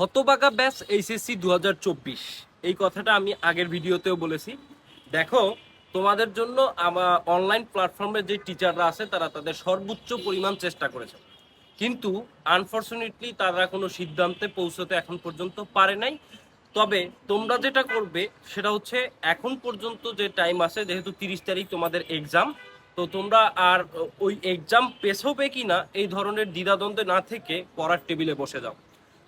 হতবাগা ব্যাস এইচএসসি দু হাজার চব্বিশ। এই কথাটা আমি আগের ভিডিওতেও বলেছি। দেখো, তোমাদের জন্য আমার অনলাইন প্ল্যাটফর্মে যে টিচাররা আছে, তারা তাদের সর্বোচ্চ পরিমাণ চেষ্টা করেছে। কিন্তু আনফর্চুনেটলি তারা কোনো সিদ্ধান্তে পৌঁছতে এখন পর্যন্ত পারে নাই। তবে, তোমরা যেটা করবে, সেটা হচ্ছে এখন পর্যন্ত যে টাইম আছে, যেহেতু তিরিশ তারিখ তোমাদের এক্সাম তো তোমরা আর ওই এক্সাম পেছ হবে কি না এই ধরনের দ্বিধাদ্বন্দ্বে না থেকে পড়ার টেবিলে বসে যাও।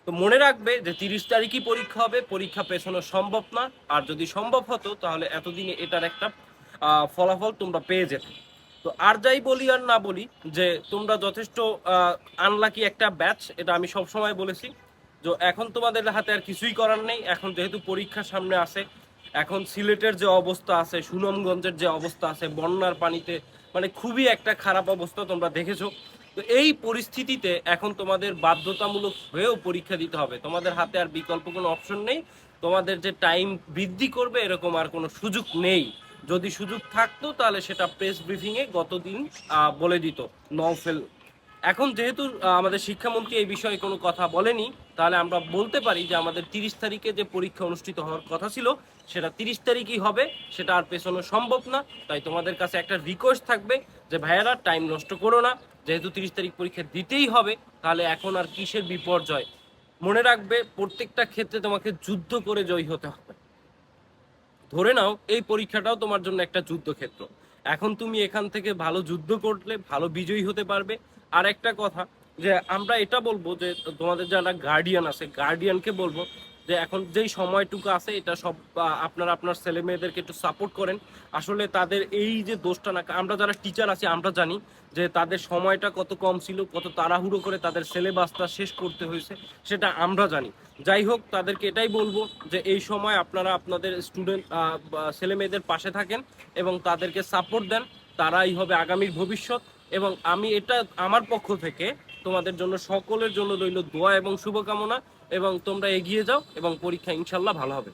তো মনে রাখবে যে তিরিশ তারিখই পরীক্ষা হবে, পরীক্ষা পেছানো সম্ভব না। আর যদি সম্ভব হতো, তাহলে এতদিনে এটার একটা ফলাফল তোমরা পেয়ে যেতে। তো আর যাই বলি আর না বলি, যে তোমরা যথেষ্ট আনলাকি একটা ব্যাচ এটা আমি সব সময় বলেছি। যে এখন তোমাদের হাতে আর কিছুই করার নেই। এখন যেহেতু পরীক্ষা সামনে আসে এখন সিলেটের যে অবস্থা আছে, সুনামগঞ্জের যে অবস্থা আছে, বন্যার পানিতে মানে খুবই একটা খারাপ অবস্থা তোমরা দেখেছ। তো এই পরিস্থিতিতে এখন তোমাদের বাধ্যতামূলক হয়েও পরীক্ষা দিতে হবে। তোমাদের হাতে আর বিকল্প কোনো অপশন নেই। তোমাদের যে টাইম বৃদ্ধি করবে এরকম আর কোনো সুযোগ নেই। যদি সুযোগ থাকতো তাহলে সেটা প্রেস ব্রিফিংয়ে গতদিন বলে দিত নওফেল এখন যেহেতু আমাদের শিক্ষামন্ত্রী এই বিষয়ে কোনো কথা বলেনি, তাহলে আমরা বলতে পারি যে আমাদের তিরিশ তারিখে যে পরীক্ষা অনুষ্ঠিত হওয়ার কথা ছিল, সেটা তিরিশ তারিখই হবে, সেটা আর পেছানো সম্ভব না। তাই তোমাদের কাছে একটা রিকোয়েস্ট থাকবে যে, ভাইয়ারা টাইম নষ্ট করো না। যেহেতু তিরিশ তারিখ পরীক্ষা দিতেই হবে, তাহলে এখন আর কিসের বিপর্যয়? মনে রাখবে, প্রত্যেকটা ক্ষেত্রে তোমাকে যুদ্ধ করে জয়ী হতে হবে। ধরে নাও, এই পরীক্ষাটাও তোমার জন্য একটা যুদ্ধক্ষেত্র। এখন তুমি এখান থেকে ভালো যুদ্ধ করলে, ভালো বিজয়ী হতে পারবে। আর একটা কথা যে আমরা এটা বলব যে তোমাদের যারা গার্ডিয়ান আছে গার্ডিয়ানকে বলব যে এখন যেই সময়টুকু আছে, এটা সব আপনারা আপনার ছেলে মেয়েদেরকে একটু সাপোর্ট করেন। আসলে তাদের এই যে দোষটা না, আমরা যারা টিচার আছি, আমরা জানি যে তাদের সময়টা কত কম ছিল, কত তাড়াহুড়ো করে তাদের সিলেবাসটা শেষ করতে হয়েছে, সেটা আমরা জানি। যাই হোক, তাদেরকে এটাই বলব যে এই সময় আপনারা আপনাদের স্টুডেন্ট ছেলে মেয়েদের পাশে থাকেন এবং তাদেরকে সাপোর্ট দেন, তারাই হবে আগামীর ভবিষ্যৎ এবং আমি এটা আমার পক্ষ থেকে তোমাদের জন্য সকলের জন্য রইল দোয়া এবং শুভকামনা, এবং তোমরা এগিয়ে যাও এবং পরীক্ষা ইনশাল্লাহ ভালো হবে।